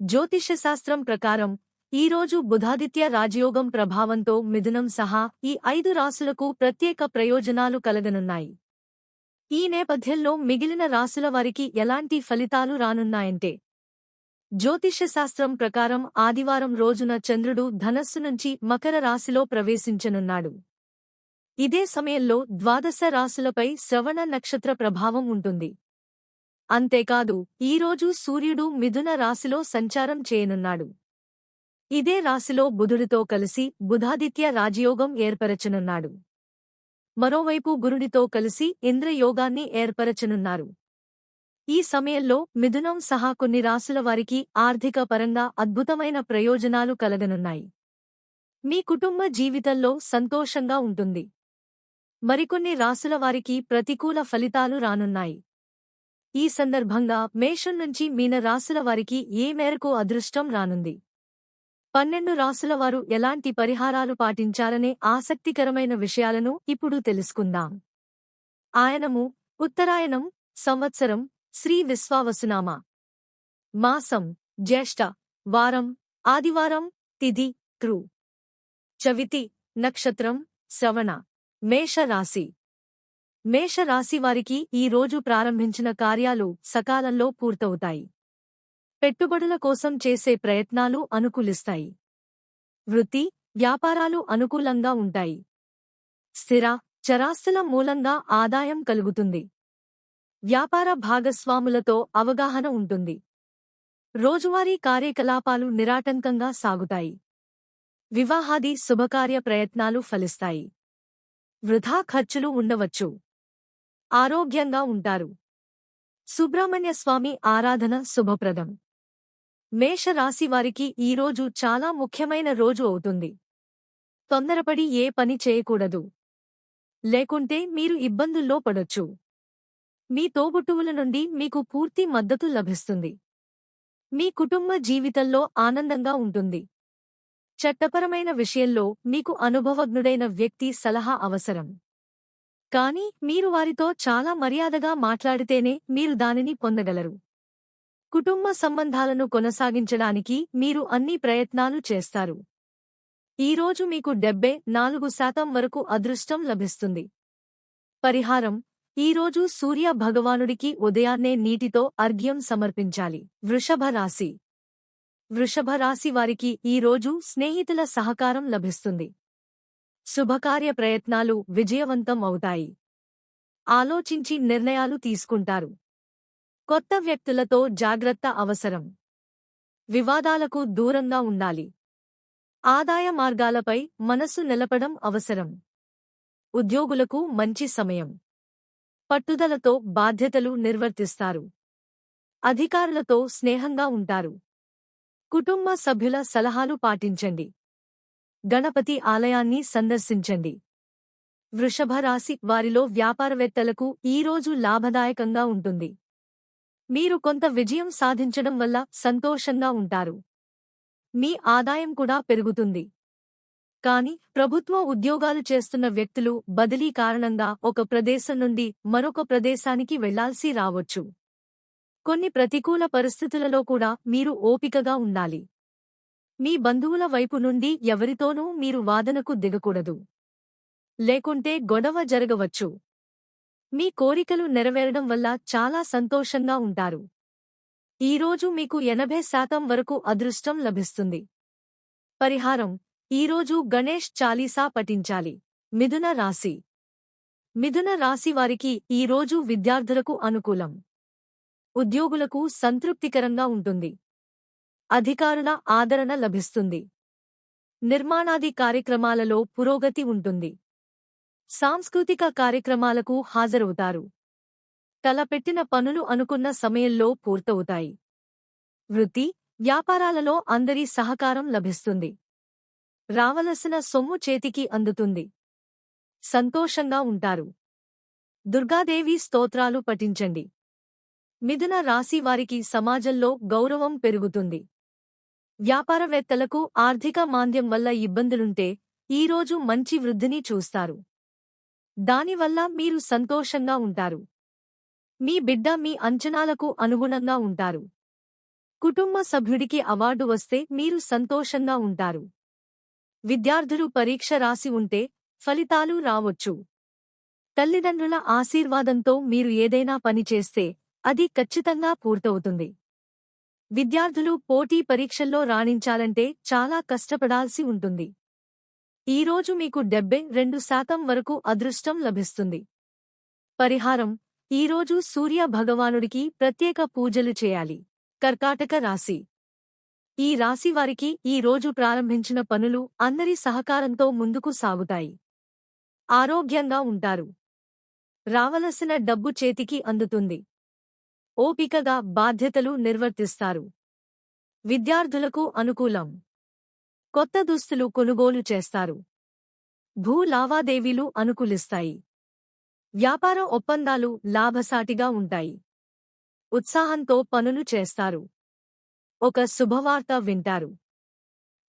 జ్యోతిష్యశాస్త్రం ప్రకారం ఈరోజు బుధాదిత్య రాజయోగం ప్రభావంతో మిథునం సహా ఈ ఐదు రాసులకు ప్రత్యేక ప్రయోజనాలు కలగనున్నాయి. ఈ నేపథ్యంలో మిగిలిన రాసుల వారికి ఎలాంటి ఫలితాలు రానున్నాయంటే జ్యోతిష్యశాస్త్రం ప్రకారం ఆదివారం రోజున చంద్రుడు ధనస్సు నుంచి మకర రాశిలో ప్రవేశించనున్నాడు. ఇదే సమయంలో ద్వాదశ రాశులపై శ్రవణ నక్షత్ర ప్రభావం ఉంటుంది. అంతేకాదు ఈరోజు సూర్యుడు మిథున రాశిలో సంచారం చేయనున్నాడు. ఇదే రాశిలో బుధుడితో కలిసి బుధాదిత్య రాజయోగం ఏర్పరచనున్నాడు. మరోవైపు గురుడితో కలిసి ఇంద్రయోగాన్ని ఏర్పరచనున్నారు. ఈ సమయంలో మిథునం సహా కొన్ని రాశుల వారికి ఆర్థిక పరంగా అద్భుతమైన ప్రయోజనాలు కలగనున్నాయి. మీ కుటుంబ జీవితంలో సంతోషంగా ఉంటుంది. మరికొన్ని రాసుల వారికి ప్రతికూల ఫలితాలు రానున్నాయి. ఈ సందర్భంగా మేషం నుంచి మీన రాసుల వారికి ఏ మేరకు అదృష్టం రానుంది? పన్నెండు రాసుల వారు ఎలాంటి పరిహారాలు పాటించాలనే ఆసక్తికరమైన విషయాలను ఇప్పుడు తెలుసుకుందాం. ఆయనము ఉత్తరాయణం సంవత్సరం శ్రీ విశ్వావసునామ. మాసం జ్యేష్ఠ వారం ఆదివారం తిథి క్రూ చవితి నక్షత్రం శ్రవణ. మేషరాశి. మేషరాశి వారికి ఈ రోజు ప్రారంభించిన కార్యాలు సకాలంలో పూర్తవుతాయి. పెట్టుబడుల కోసం చేసే ప్రయత్నాలు అనుకూలిస్తాయి. వృత్తి వ్యాపారాలు అనుకూలంగా ఉంటాయి. స్థిర చరాస్తుల మూలంగా ఆదాయం కలుగుతుంది. వ్యాపార భాగస్వాములతో అవగాహన ఉంటుంది. రోజువారీ కార్యకలాపాలు నిరాటంకంగా సాగుతాయి. వివాహాది శుభకార్య ప్రయత్నాలు ఫలిస్తాయి. వృధా ఖర్చులు ఉండవచ్చు. ఆరోగ్యంగా ఉంటారు. సుబ్రహ్మణ్య స్వామి ఆరాధన శుభప్రదం. మేషరాశి వారికి ఈరోజు చాలా ముఖ్యమైన రోజు అవుతుంది. తొందరపడి ఏ పని చేయకూడదు. లేకుంటే మీరు ఇబ్బందుల్లో పడొచ్చు. మీ తోబుట్టువుల నుండి మీకు పూర్తి మద్దతు లభిస్తుంది. మీ కుటుంబ జీవితంలో ఆనందంగా ఉంటుంది. చట్టపరమైన విషయంలో మీకు అనుభవజ్ఞుడైన వ్యక్తి సలహా అవసరం. కాని మీరు వారితో చాలా మర్యాదగా మాట్లాడితేనే మీరు దానిని పొందగలరు. కుటుంబ సంబంధాలను కొనసాగించడానికి మీరు అన్ని ప్రయత్నాలు చేస్తారు. ఈరోజు మీకు డెబ్బై నాలుగు శాతం వరకు అదృష్టం లభిస్తుంది. పరిహారం. ఈరోజు సూర్య భగవానుడికి ఉదయాన్నే నీటితో అర్ఘ్యం సమర్పించాలి. వృషభ రాశి. వృషభ రాశి వారికి ఈరోజు స్నేహితుల సహకారం లభిస్తుంది. శుభకార్య ప్రయత్నాలు విజయవంతం అవుతాయి. ఆలోచించి నిర్ణయాలు తీసుకుంటారు. కొత్త వ్యక్తులతో జాగ్రత్త అవసరం. వివాదాలకు దూరంగా ఉండాలి. ఆదాయ మార్గాలపై మనసు నిలపడం అవసరం. ఉద్యోగులకు మంచి సమయం. పట్టుదలతో బాధ్యతలు నిర్వర్తిస్తారు. అధికారులతో స్నేహంగా ఉంటారు. కుటుంబ సభ్యుల సలహాలు పాటించండి. గణపతి ఆలయాన్ని సందర్శించండి. వృషభ రాశి వారిలో వ్యాపారవేత్తలకు ఈరోజు లాభదాయకంగా ఉంటుంది. మీరు కొంత విజయం సాధించడం వల్ల సంతోషంగా ఉంటారు. మీ ఆదాయం కూడా పెరుగుతుంది. కాని ప్రభుత్వ ఉద్యోగాలు చేస్తున్న వ్యక్తులు బదిలీ కారణంగా ఒక ప్రదేశం నుండి మరొక ప్రదేశానికి వెళ్ళాల్సి రావచ్చు. కొన్ని ప్రతికూల పరిస్థితులలో కూడా మీరు ఓపికగా ఉండాలి. మీ బంధువుల వైపు నుండి ఎవరితోనూ మీరు వాదనకు దిగకూడదు. లేకుంటే గొడవ జరగవచ్చు. మీ కోరికలు నెరవేరడం వల్ల చాలా సంతోషంగా ఉంటారు. ఈరోజు మీకు ఎనభై శాతం వరకు అదృష్టం లభిస్తుంది. పరిహారం. ఈరోజు గణేష్ చాలీసా పఠించాలి. మిథున రాశి. మిథున రాశి వారికి ఈరోజు విద్యార్థులకు అనుకూలం. ఉద్యోగులకు సంతృప్తికరంగా ఉంటుంది. అధికారుల ఆదరణ లభిస్తుంది. నిర్మాణాది కార్యక్రమాలలో పురోగతి ఉంటుంది. సాంస్కృతిక కార్యక్రమాలకు హాజరవుతారు. తలపెట్టిన పనులు అనుకున్న సమయంలో పూర్తవుతాయి. వృత్తి వ్యాపారాలలో అందరి సహకారం లభిస్తుంది. రావలసిన సొమ్ము చేతికి అందుతుంది. సంతోషంగా ఉంటారు. దుర్గాదేవి స్తోత్రాలు పఠించండి. మిథున రాశి వారికి సమాజంలో గౌరవం పెరుగుతుంది. వ్యాపారవేత్తలకు ఆర్థిక మాంద్యం వల్ల ఇబ్బందులుంటే ఈరోజు మంచి వృద్ధిని చూస్తారు. దానివల్ల మీరు సంతోషంగా ఉంటారు. మీ బిడ్డ మీ అంచనాలకు అనుగుణంగా ఉంటారు. కుటుంబ సభ్యుడికి అవార్డు వస్తే మీరు సంతోషంగా ఉంటారు. విద్యార్థులు పరీక్ష రాసి ఉంటే ఫలితాలు రావచ్చు. తల్లిదండ్రుల ఆశీర్వాదంతో మీరు ఏదైనా పని చేస్తే అది ఖచ్చితంగా పూర్తవుతుంది. విద్యార్థులు పోటీ పరీక్షల్లో రాణించాలంటే చాలా కష్టపడాల్సి ఉంటుంది. ఈరోజు మీకు డెబ్బై రెండు శాతం వరకు అదృష్టం లభిస్తుంది. పరిహారం ఈరోజు సూర్య భగవానుడికి ప్రత్యేక పూజలు చేయాలి. కర్కాటక రాశి. ఈ రాశి వారికి ఈ రోజు ప్రారంభించిన పనులు అందరి సహకారంతో ముందుకు సాగుతాయి. ఆరోగ్యంగా ఉంటారు. రావలసిన డబ్బు చేతికి అందుతుంది. ఓపికగా బాధ్యతలు నిర్వర్తిస్తారు. విద్యార్థులకు అనుకూలం. కొత్త దుస్తులు కొనుగోలు చేస్తారు. భూ లావాదేవీలు అనుకూలిస్తాయి. వ్యాపార ఒప్పందాలు లాభసాటిగా ఉంటాయి. ఉత్సాహంతో పనులు చేస్తారు. ఒక శుభవార్త వింటారు.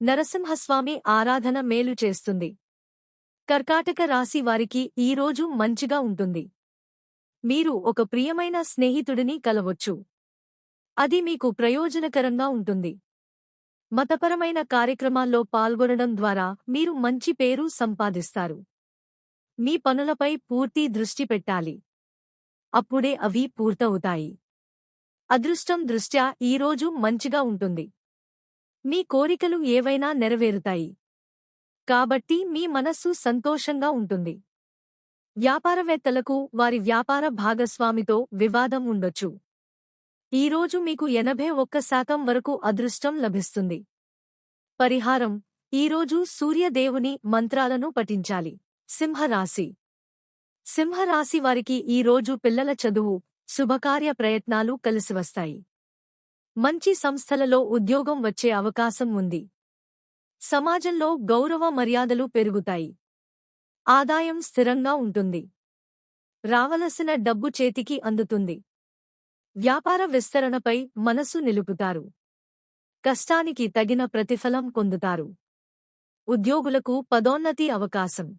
నరసింహస్వామి ఆరాధన మేలు చేస్తుంది. కర్కాటక రాశి వారికి ఈరోజు మంచిగా ఉంటుంది. మీరు ఒక ప్రియమైన స్నేహితుడిని కలవచ్చు. అది మీకు ప్రయోజనకరంగా ఉంటుంది. మతపరమైన కార్యక్రమాల్లో పాల్గొనడం ద్వారా మీరు మంచి పేరు సంపాదిస్తారు. మీ పనులపై పూర్తి దృష్టి పెట్టాలి. అప్పుడే అవి పూర్తవుతాయి. అదృష్టం దృష్ట్యా ఈరోజు మంచిగా ఉంటుంది. మీ కోరికలు ఏవైనా నెరవేరుతాయి. కాబట్టి మీ మనస్సు సంతోషంగా ఉంటుంది. వ్యాపారవేత్తలకు వారి వ్యాపార భాగస్వామితో వివాదం ఉండొచ్చు. ఈరోజు మీకు ఎనభై ఒక్క శాతం వరకు అదృష్టం లభిస్తుంది. పరిహారం. ఈరోజు సూర్యదేవుని మంత్రాలను పఠించాలి. సింహరాశి. సింహరాశి వారికి ఈరోజు పిల్లల చదువు శుభకార్య ప్రయత్నాలు కలిసివస్తాయి మంచి సంస్థలలో ఉద్యోగం వచ్చే అవకాశం ఉంది. సమాజంలో గౌరవ మర్యాదలు పెరుగుతాయి. ఆదాయం స్థిరంగా ఉంటుంది. రావలసిన డబ్బు చేతికి అందుతుంది. వ్యాపార విస్తరణపై మనసు నిలుపుతారు. కష్టానికి తగిన ప్రతిఫలం పొందుతారు. ఉద్యోగులకు పదోన్నతి అవకాశం.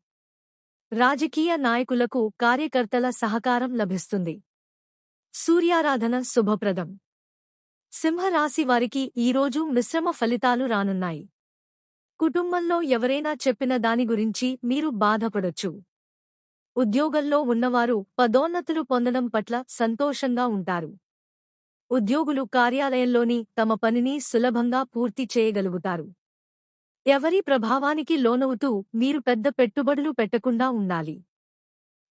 రాజకీయ నాయకులకు కార్యకర్తల సహకారం లభిస్తుంది. సూర్యారాధన శుభప్రదం. సింహరాశి వారికి ఈరోజు మిశ్రమ ఫలితాలు రానున్నాయి. కుటుంబంలో ఎవరైనా చెప్పిన దాని గురించి మీరు బాధపడొచ్చు. ఉద్యోగంలో ఉన్నవారు పదోన్నతులు పొందడం పట్ల సంతోషంగా ఉంటారు. ఉద్యోగులు కార్యాలయంలోని తమ పనిని సులభంగా పూర్తి చేయగలుగుతారు. ఎవరి ప్రభావానికి లోనవుతూ మీరు పెద్ద పెట్టుబడులు పెట్టకుండా ఉండాలి.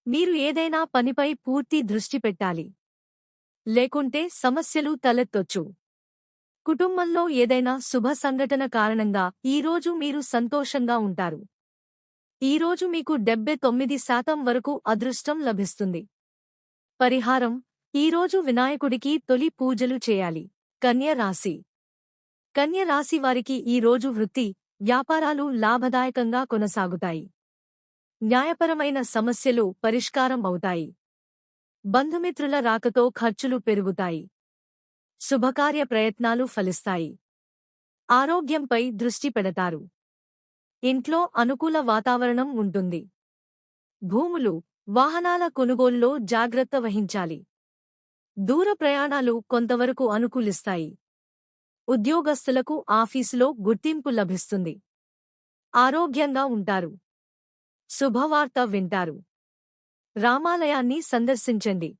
మీరు ఏదైనా పనిపై పూర్తి దృష్టి పెట్టాలి. లేకుంటే సమస్యలు తలెత్తొచ్చు. కుటుంబంలో ఏదైనా శుభ సంఘటన కారణంగా ఈరోజు మీరు సంతోషంగా ఉంటారు. ఈరోజు మీకు డెబ్బై తొమ్మిది శాతం వరకు అదృష్టం లభిస్తుంది. పరిహారం ఈరోజు వినాయకుడికి తొలి పూజలు చేయాలి. కన్య రాశి. కన్య రాశి వారికి ఈరోజు వృత్తి వ్యాపారాలు లాభదాయకంగా కొనసాగుతాయి. న్యాయపరమైన సమస్యలు పరిష్కారం అవుతాయి. బంధుమిత్రుల రాకతో ఖర్చులు పెరుగుతాయి. శుభకార్య ప్రయత్నాలు ఫలిస్తాయి. ఆరోగ్యంపై దృష్టి పెడతారు. ఇంట్లో అనుకూల వాతావరణం ఉంటుంది. భూములు వాహనాల కొనుగోలులో జాగ్రత్త వహించాలి. దూర ప్రయాణాలు కొంతవరకు అనుకూలిస్తాయి. ఉద్యోగస్తులకు ఆఫీసులో గుర్తింపు లభిస్తుంది. ఆరోగ్యంగా ఉంటారు. శుభవార్త వింటారు. రామాలయాన్ని సందర్శించండి.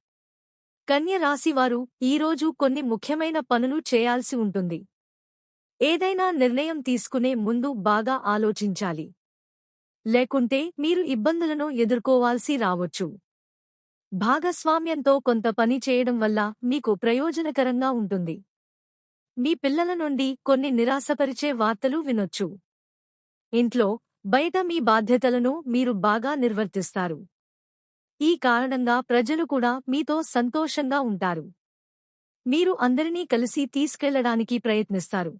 కన్య రాశివారు ఈరోజు కొన్ని ముఖ్యమైన పనులు చేయాల్సి ఉంటుంది. ఏదైనా నిర్ణయం తీసుకునే ముందు బాగా ఆలోచించాలి. లేకుంటే మీరు ఇబ్బందులను ఎదుర్కోవాల్సి రావచ్చు. భాగస్వామ్యంతో కొంత పని చేయడం వల్ల మీకు ప్రయోజనకరంగా ఉంటుంది. మీ పిల్లల నుండి కొన్ని నిరాశపరిచే వార్తలు వినొచ్చు. ఇంట్లో బయట మీ బాధ్యతలను మీరు బాగా నిర్వర్తిస్తారు. ఈ కారణంగా ప్రజలు కూడా మీతో సంతోషంగా ఉంటారు. మీరు అందరినీ కలిసి తీసుకెళ్ళడానికి ప్రయత్నిస్తారు.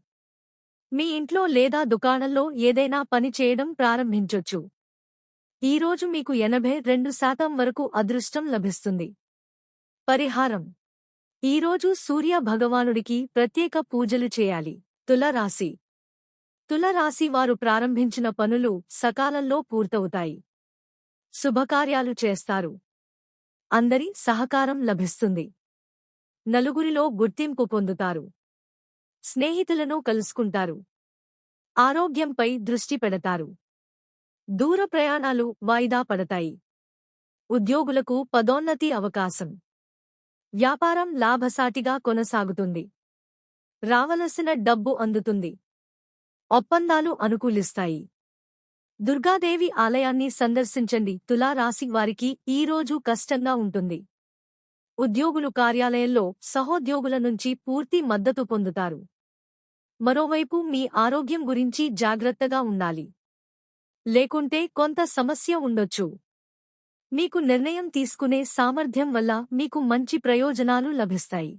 మీ ఇంట్లో లేదా దుకాణంలో ఏదైనా పని చేయడం ప్రారంభించొచ్చు. ఈరోజు మీకు ఎనభై రెండు శాతం వరకు అదృష్టం లభిస్తుంది. పరిహారం. ఈరోజు సూర్య భగవానుడికి ప్రత్యేక పూజలు చేయాలి. తులరాశి. తులరాశి వారు ప్రారంభించిన పనులు సకాలంలో పూర్తవుతాయి. శుభకార్యాలు చేస్తారు. అందరి సహకారం లభిస్తుంది. నలుగురిలో గుర్తింపు పొందుతారు. స్నేహితులను కలుసుకుంటారు. ఆరోగ్యంపై దృష్టి పెడతారు. దూర ప్రయాణాలు వాయిదా పడతాయి. ఉద్యోగులకు పదోన్నతి అవకాశం. వ్యాపారం లాభసాటిగా కొనసాగుతుంది. రావలసిన డబ్బు అందుతుంది. ఒప్పందాలు అనుకూలిస్తాయి. దుర్గాదేవి ఆలయాన్ని సందర్శించండి. తులారాశి వారికి ఈరోజు కష్టంగా ఉంటుంది. ఉద్యోగులు కార్యాలయంలో సహోద్యోగుల నుంచి పూర్తి మద్దతు పొందుతారు. మరోవైపు మీ ఆరోగ్యం గురించి జాగ్రత్తగా ఉండాలి. లేకుంటే కొంత సమస్య ఉండొచ్చు. మీకు నిర్ణయం తీసుకునే సామర్థ్యం వల్ల మీకు మంచి ప్రయోజనాలు లభిస్తాయి.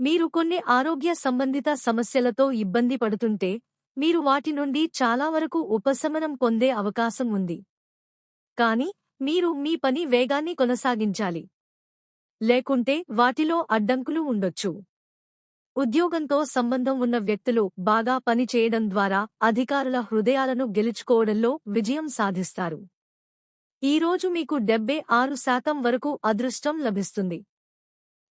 మీరు కొన్ని ఆరోగ్య సంబంధిత సమస్యలతో ఇబ్బంది పడుతుంటే మీరు వాటి నుండి చాలా వరకు ఉపశమనం పొందే అవకాశం ఉంది. కాని మీరు మీ పని వేగాన్ని కొనసాగించాలి. లేకుంటే వాటిలో అడ్డంకులు ఉండొచ్చు. ఉద్యోగంతో సంబంధం ఉన్న వ్యక్తులు బాగా పనిచేయడం ద్వారా అధికారుల హృదయాలను గెలుచుకోవడంలో విజయం సాధిస్తారు. ఈరోజు మీకు డెబ్బై ఆరు శాతం వరకు అదృష్టం లభిస్తుంది.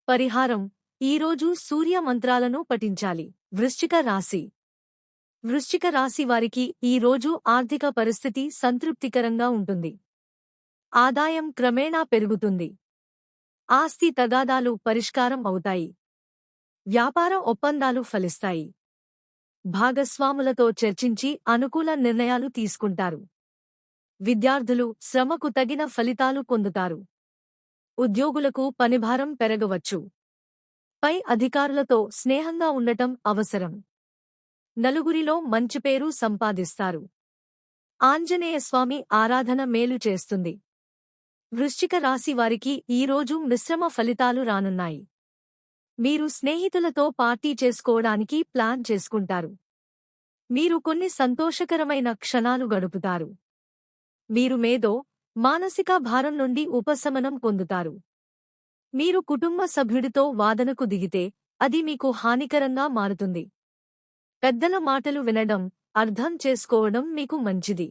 పరిహారం ఈరోజు సూర్య మంత్రాలను పఠించాలి. వృశ్చిక రాశి వృశ్చిక రాశి వారికి ఈరోజు ఆర్థిక పరిస్థితి సంతృప్తికరంగా ఉంటుంది. ఆదాయం క్రమేణా పెరుగుతుంది. ఆస్తి తగాదాలు పరిష్కారం అవుతాయి. వ్యాపార ఒప్పందాలు ఫలిస్తాయి. భాగస్వాములతో చర్చించి అనుకూల నిర్ణయాలు తీసుకుంటారు. విద్యార్థులు శ్రమకు తగిన ఫలితాలు పొందుతారు. ఉద్యోగులకు పనిభారం పెరగవచ్చు. పై అధికారులతో స్నేహంగా ఉండటం అవసరం. నలుగురిలో మంచి పేరు సంపాదిస్తారు. ఆంజనేయస్వామి ఆరాధన మేలు చేస్తుంది. వృశ్చిక రాశి వారికి ఈరోజు మిశ్రమ ఫలితాలు రానున్నాయి. మీరు స్నేహితులతో పార్టీ చేసుకోవడానికి ప్లాన్ చేసుకుంటారు. మీరు కొన్ని సంతోషకరమైన క్షణాలు గడుపుతారు. మీరు మేదో మానసిక భారం నుండి ఉపశమనం పొందుతారు. మీరు కుటుంబ సభ్యుడితో వాదనకు దిగితే అది మీకు హానికరంగా మారుతుంది. పెద్దల మాటలు వినడం అర్థం చేసుకోవడం మీకు మంచిది.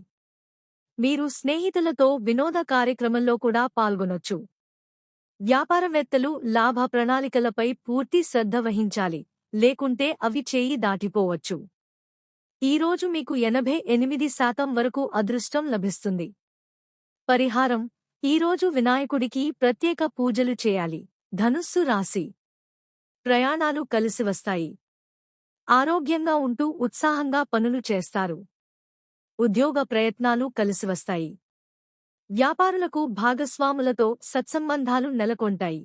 మీరు స్నేహితులతో వినోద కార్యక్రమంలో కూడా పాల్గొనొచ్చు. వ్యాపారవేత్తలు లాభ ప్రణాళికలపై పూర్తి శ్రద్ధ వహించాలి లేకుంటే అవి చేయి దాటిపోవచ్చు. ఈరోజు మీకు ఎనభై ఎనిమిది శాతం వరకు అదృష్టం లభిస్తుంది. పరిహారం ఈరోజు వినాయకుడికి ప్రత్యేక పూజలు చేయాలి ధనుస్సు రాశి. ప్రయాణాలు కలిసి వస్తాయి. ఆరోగ్యంగా ఉంటూ ఉత్సాహంగా పనులు చేస్తారు. ఉద్యోగ ప్రయత్నాలు కలిసివస్తాయి వ్యాపారులకు భాగస్వాములతో సత్సంబంధాలు నెలకొంటాయి.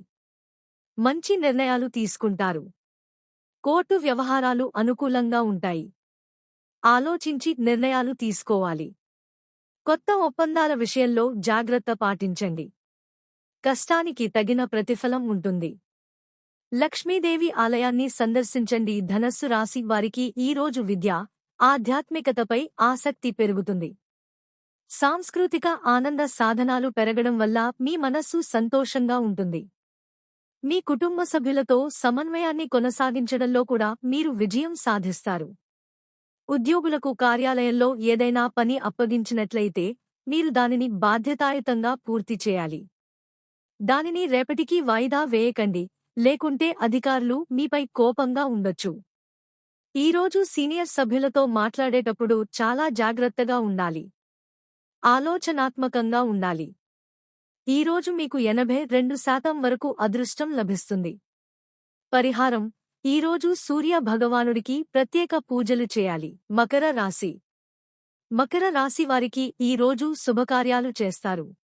మంచి నిర్ణయాలు తీసుకుంటారు. కోర్టు వ్యవహారాలు అనుకూలంగా ఉంటాయి. ఆలోచించి నిర్ణయాలు తీసుకోవాలి. కొత్త ఒప్పందాల విషయంలో జాగ్రత్త పాటించండి. కష్టానికి తగిన ప్రతిఫలం ఉంటుంది. లక్ష్మీదేవి ఆలయాన్ని సందర్శించండి. ధనస్సు రాశి వారికి ఈరోజు విద్య ఆధ్యాత్మికతపై ఆసక్తి పెరుగుతుంది. సాంస్కృతిక ఆనంద సాధనాలు పెరగడం వల్ల మీ మనస్సు సంతోషంగా ఉంటుంది. మీ కుటుంబ సభ్యులతో సమన్వయాన్ని కొనసాగించడంలో కూడా మీరు విజయం సాధిస్తారు. ఉద్యోగులకు కార్యాలయంలో ఏదైనా పని అప్పగించినట్లయితే మీరు దానిని బాధ్యతాయుతంగా పూర్తి చేయాలి. దానిని రేపటికి వాయిదా వేయకండి. లేకుంటే అధికారులు మీపై కోపంగా ఉండొచ్చు. ఈరోజు సీనియర్ సభ్యులతో మాట్లాడేటప్పుడు చాలా జాగ్రత్తగా ఉండాలి. ఆలోచనాత్మకంగా ఉండాలి. ఈరోజు మీకు ఎనభై రెండు శాతం వరకు అదృష్టం లభిస్తుంది. పరిహారం. ఈరోజు సూర్య భగవానుడికి ప్రత్యేక పూజలు చేయాలి. మకర రాశి. మకర రాశి వారికి ఈరోజు శుభకార్యాలు చేస్తారు.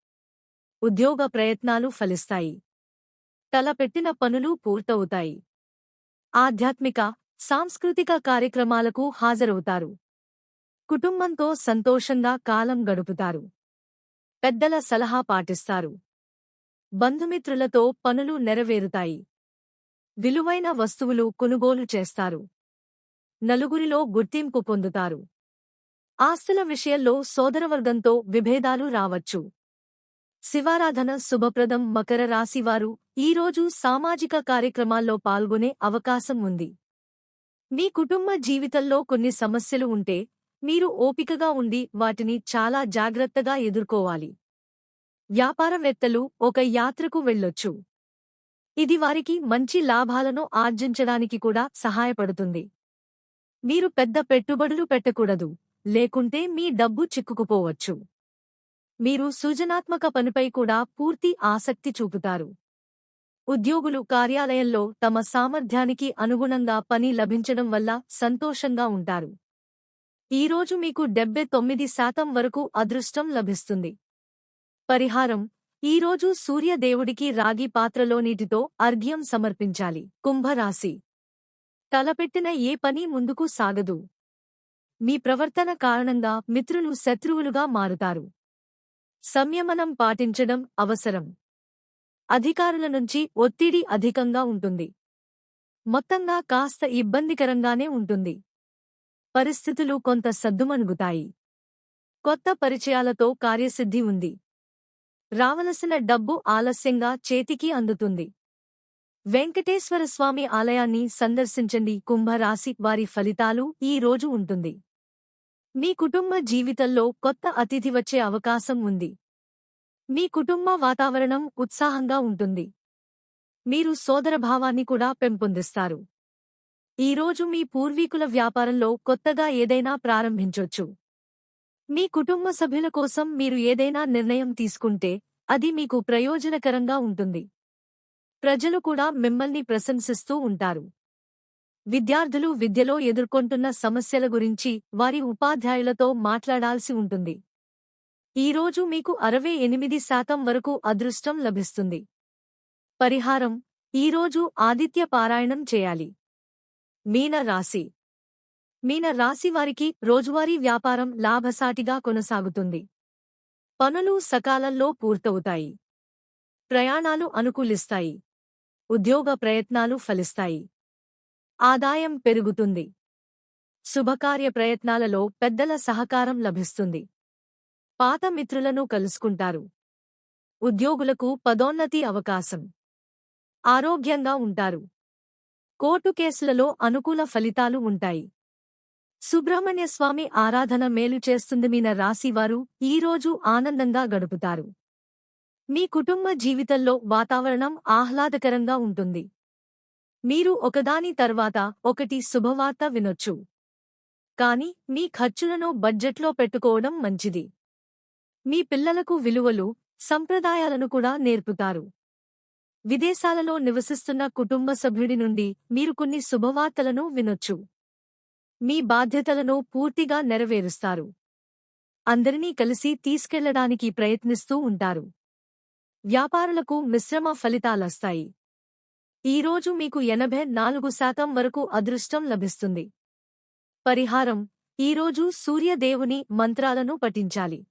ఉద్యోగ ప్రయత్నాలు ఫలిస్తాయి. తలపెట్టిన పనులు పూర్తవుతాయి. ఆధ్యాత్మిక సాంస్కృతిక కార్యక్రమాలకు హాజరవుతారు. కుటుంబంతో సంతోషంగా కాలం గడుపుతారు. పెద్దల సలహా పాటిస్తారు. బంధుమిత్రులతో పనులు నెరవేరుతాయి. విలువైన వస్తువులు కొనుగోలు చేస్తారు. నలుగురిలో గుర్తింపు పొందుతారు. ఆస్తుల విషయంలో సోదరవర్గంతో విభేదాలు రావచ్చు. శివారాధన శుభప్రదం మకర రాశివారు ఈరోజు సామాజిక కార్యక్రమాల్లో పాల్గొనే అవకాశం ఉంది. మీ కుటుంబ జీవితంలో కొన్ని సమస్యలు ఉంటే మీరు ఓపికగా ఉండి వాటిని చాలా జాగ్రత్తగా ఎదుర్కోవాలి. వ్యాపారవేత్తలు ఒక యాత్రకు వెళ్ళొచ్చు. ఇది వారికి మంచి లాభాలను ఆర్జించడానికి కూడా సహాయపడుతుంది. మీరు పెద్ద పెట్టుబడులు పెట్టకూడదు లేకుంటే మీ డబ్బు చిక్కుకుపోవచ్చు. మీరు సృజనాత్మక పనిపై కూడా పూర్తి ఆసక్తి చూపుతారు. ఉద్యోగులు కార్యాలయంలో తమ సామర్థ్యానికి అనుగుణంగా పని లభించడం వల్ల సంతోషంగా ఉంటారు. ఈరోజు మీకు డెబ్బై తొమ్మిది శాతం వరకు అదృష్టం లభిస్తుంది. పరిహారం ఈరోజు సూర్యదేవుడికి రాగి పాత్రలో నీటితో అర్ఘ్యం సమర్పించాలి. కుంభరాశి. తలపెట్టిన ఏ పని ముందుకు సాగదు. మీ ప్రవర్తన కారణంగా మిత్రులు శత్రువులుగా మారుతారు. సంయమనం పాటించడం అవసరం. అధికారుల నుంచి ఒత్తిడి అధికంగా ఉంటుంది. మొత్తంగా కాస్త ఇబ్బందికరంగానే ఉంటుంది. పరిస్థితులు కొంత సద్దుమణుగుతాయి. కొత్త పరిచయాలతో కార్యసిద్ధి ఉంది. రావలసిన డబ్బు ఆలస్యంగా చేతికి అందుతుంది. వెంకటేశ్వరస్వామి ఆలయాన్ని సందర్శించండి కుంభరాశి వారి ఫలితాలు ఈ రోజు ఉంటుంది. మీ కుటుంబ జీవితంలో కొత్త అతిథి వచ్చే అవకాశం ఉంది. మీ కుటుంబ వాతావరణం ఉత్సాహంగా ఉంటుంది. మీరు సోదరభావాన్ని కూడా పెంపొందిస్తారు. ఈరోజు మీ పూర్వీకుల వ్యాపారంలో కొత్తగా ఏదైనా ప్రారంభించొచ్చు. మీ కుటుంబ సభ్యుల కోసం మీరు ఏదైనా నిర్ణయం తీసుకుంటే అది మీకు ప్రయోజనకరంగా ఉంటుంది. ప్రజలు కూడా మిమ్మల్ని ప్రశంసిస్తూ ఉంటారు. విద్యార్థులు విద్యలో ఎదుర్కొంటున్న సమస్యల గురించి వారి ఉపాధ్యాయులతో మాట్లాడాల్సి ఉంటుంది. ఈరోజు మీకు అరవై ఎనిమిది శాతం వరకు అదృష్టం లభిస్తుంది. పరిహారం ఈరోజు ఆదిత్య పారాయణం చేయాలి. మీన రాశి. మీన రాశి వారికి రోజువారీ వ్యాపారం లాభసాటిగా కొనసాగుతుంది. పనులు సకాలంలో పూర్తవుతాయి. ప్రయాణాలు అనుకూలిస్తాయి. ఉద్యోగ ప్రయత్నాలు ఫలిస్తాయి. ఆదాయం పెరుగుతుంది. శుభకార్య ప్రయత్నాలలో పెద్దల సహకారం లభిస్తుంది. పాత మిత్రులను కలుసుకుంటారు. ఉద్యోగులకు పదోన్నతి అవకాశం. ఆరోగ్యంగా ఉంటారు. కోర్టు కేసులలో అనుకూల ఫలితాలు ఉంటాయి. సుబ్రహ్మణ్య స్వామి ఆరాధన మేలు చేస్తుంది మీన రాశివారు ఈరోజు ఆనందంగా గడుపుతారు. మీ కుటుంబ జీవితంలో వాతావరణం ఆహ్లాదకరంగా ఉంటుంది. మీరు ఒకదాని తర్వాత ఒకటి శుభవార్త వినొచ్చు. కాని మీ ఖర్చులను బడ్జెట్లో పెట్టుకోవడం మంచిది. మీ పిల్లలకు విలువలు సంప్రదాయాలను కూడా నేర్పుతారు. విదేశాలలో నివసిస్తున్న కుటుంబ సభ్యుడి నుండి మీరు కొన్ని శుభవార్తలను వినొచ్చు. మీ బాధ్యతలను పూర్తిగా నెరవేరుస్తారు. అందరినీ కలిసి తీసుకెళ్ళడానికి ప్రయత్నిస్తూ ఉంటారు. వ్యాపారులకు మిశ్రమ ఫలితాలొస్తాయి. ఈరోజు మీకు ఎనభై నాలుగు శాతం వరకు అదృష్టం లభిస్తుంది. పరిహారం. ఈరోజు సూర్యదేవుని మంత్రాలను పఠించాలి.